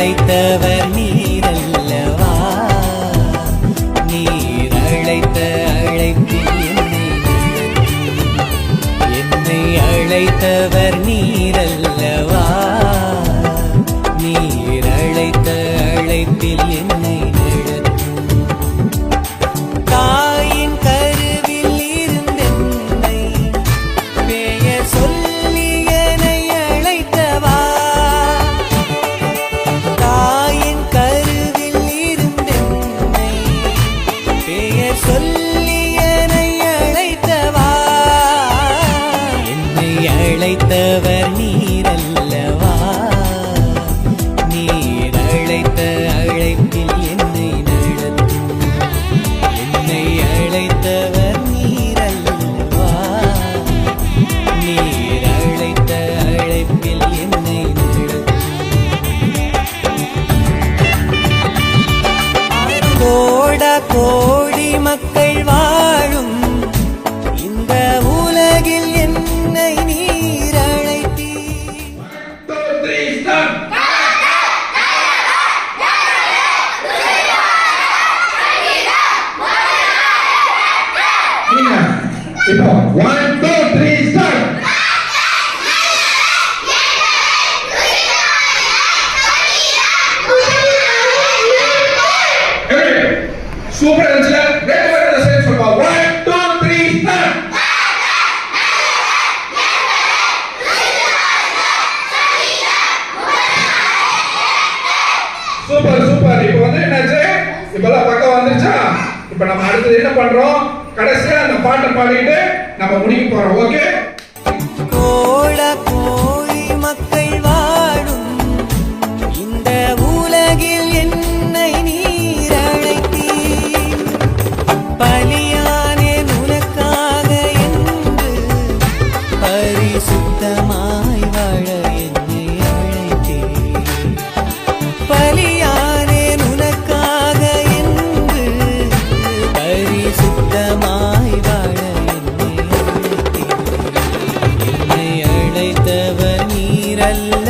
அழைத்தவர் நீரல்லவா? நீர் அழைத்த அழைப்பில் என்னை அழைத்தவர் நீரல்லவா? நீர் அழைத்த அழைப்பில் என்ன கோடி மக்கள் வாழும் இந்த உலகில் என்னை நீர் அழைத்தி one, two. இப்ப நம்ம அடுத்தது என்ன பண்றோம்? கடைசியா அந்த பாட்டை பாடிட்டு நம்ம முடிக்க போறோம். ஓகே கோழ கோழி மக்கள் إلى الله